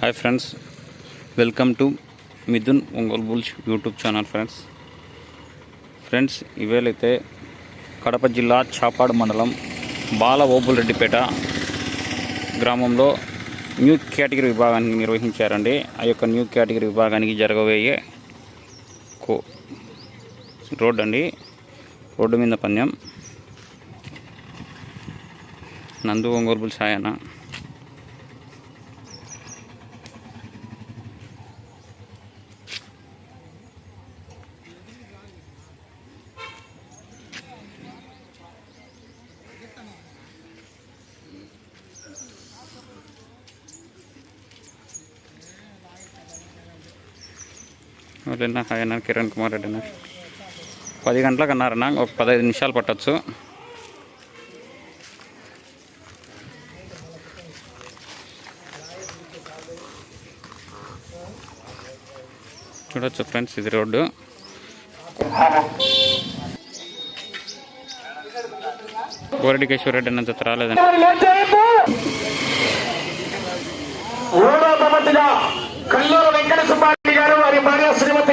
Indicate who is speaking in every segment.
Speaker 1: Hi friends welcome to Mithun Ongole bulls YouTube channel friends. Friends ఇవేళైతే Kadapa జిల్లా చాపాడు మండలం బాల ఓపులరెడ్డిపేట గ్రామంలో new category విభాగానికి నిర్వహించారండి. ఆ యొక్క న్యూ కేటగిరీ విభాగానికి జరగబోయే కో రోడ్ అండి రోడ్డు మీద పందెం నందు ఒంగోలు బుల్స్ అన్న హాయ్ అన్న కిరణ్ కుమార్ రెడ్డి అన్న పది గంటలకు అన్నారన్న ఒక పదహైదు నిమిషాలు పట్టచ్చు. చూడొచ్చు ఫ్రెండ్స్ ఇది రోడ్డు. బోరెడ్డి రెడ్డి అన్న రాలేదండి.
Speaker 2: కల్లూరు వెంకట సుబ్బారెడ్డి గారు వారి భార్య శ్రీమతి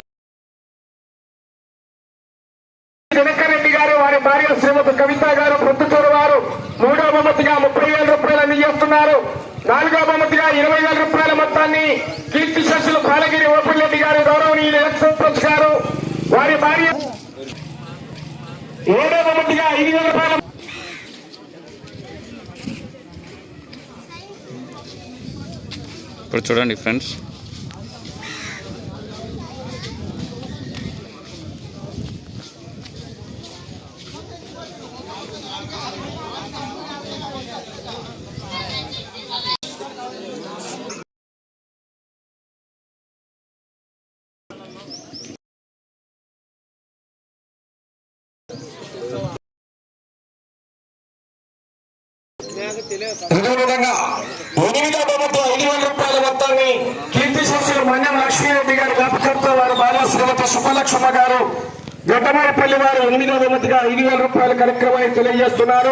Speaker 2: గారు వారి భార్య శ్రీమతి కవిత గారు ప్రొద్దుటూరు వారు మూడో బహుమతిగా ముప్పై వేల రూపాయలు అందజేస్తున్నారు. నాలుగో బహుమతిగా ఇరవై వేల రూపాయల మొత్తాన్ని కీర్తి శస్సులు బాలగిరి ఓపెన్ రెడ్డి గారు గౌరవనీయులు ఎలక్షన్ గారు వారి భార్య ఏడవ బహుమతిగా ఐదు వేల రూపాయల.
Speaker 1: ఇప్పుడు చూడండి ఫ్రెండ్స్.
Speaker 2: విధంగా ఎనిమిదో బొమ్మతో ఐదు వేల రూపాయల మొత్తాన్ని కీర్తి శిశులు మన్యం లక్ష్మీరెడ్డి గారి జ్ఞాపకంతో వారి భార్య శ్రీమతి సుబ్బలక్ష్మ గారు గడ్డమారిపల్లి వారు ఎనిమిదో బొమ్మతిగా ఐదు వేల రూపాయల కార్యక్రమాన్ని తెలియజేస్తున్నారు.